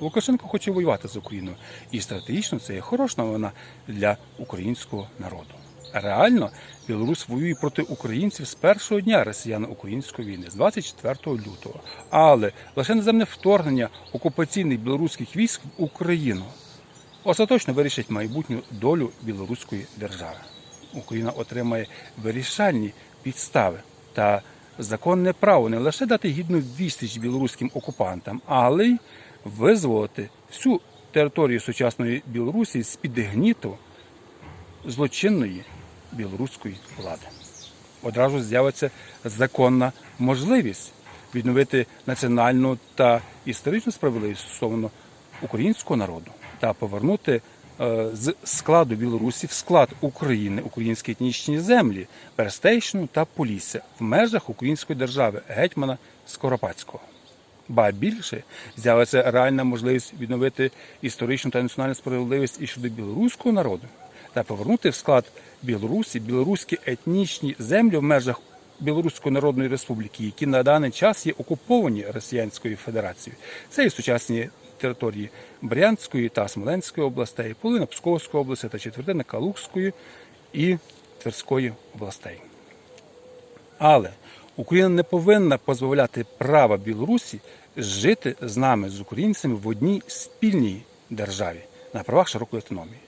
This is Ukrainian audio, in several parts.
Лукашенко хоче воювати з Україною, і стратегічно це є хороша новина для українського народу. Реально, Білорусь воює проти українців з першого дня росіяно-української війни, з 24 лютого. Але лише наземне вторгнення окупаційних білоруських військ в Україну остаточно вирішить майбутню долю білоруської держави. Україна отримає вирішальні підстави та законне право не лише дати гідну відсіч білоруським окупантам, але й визволити всю територію сучасної Білорусі з під гніту злочинної білоруської влади. Одразу з'явиться законна можливість відновити національну та історичну справедливість стосовно українського народу та повернути з складу Білорусі в склад України українські етнічні землі Берестейщину та Полісся в межах української держави гетьмана Скоропадського. Ба більше з'явиться реальна можливість відновити історичну та національну справедливість і щодо білоруського народу та повернути в склад Білорусі білоруські етнічні землі в межах Білоруської Народної Республіки, які на даний час є окуповані Росіянською Федерацією. Це і сучасні території Брянської та Смоленської областей, половина Псковської області та четвертина Калужської і Тверської областей. Але Україна не повинна позбавляти права Білорусі жити з нами, з українцями в одній спільній державі на правах широкої автономії.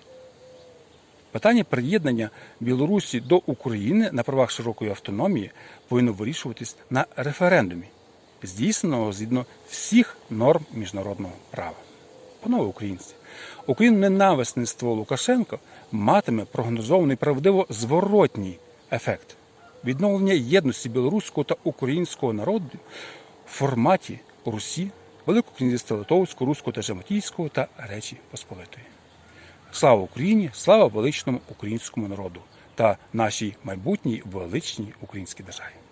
Питання приєднання Білорусі до України на правах широкої автономії повинно вирішуватись на референдумі, здійсненого згідно всіх норм міжнародного права. Панове українці, Україну ненависництво Лукашенко матиме прогнозований правдиво зворотній ефект відновлення єдності білоруського та українського народу в форматі Русі, Великого князівства Литовського, Руського та Жамотійського та Речі Посполитої. Слава Україні! Слава величному українському народу та нашій майбутній величній українській державі!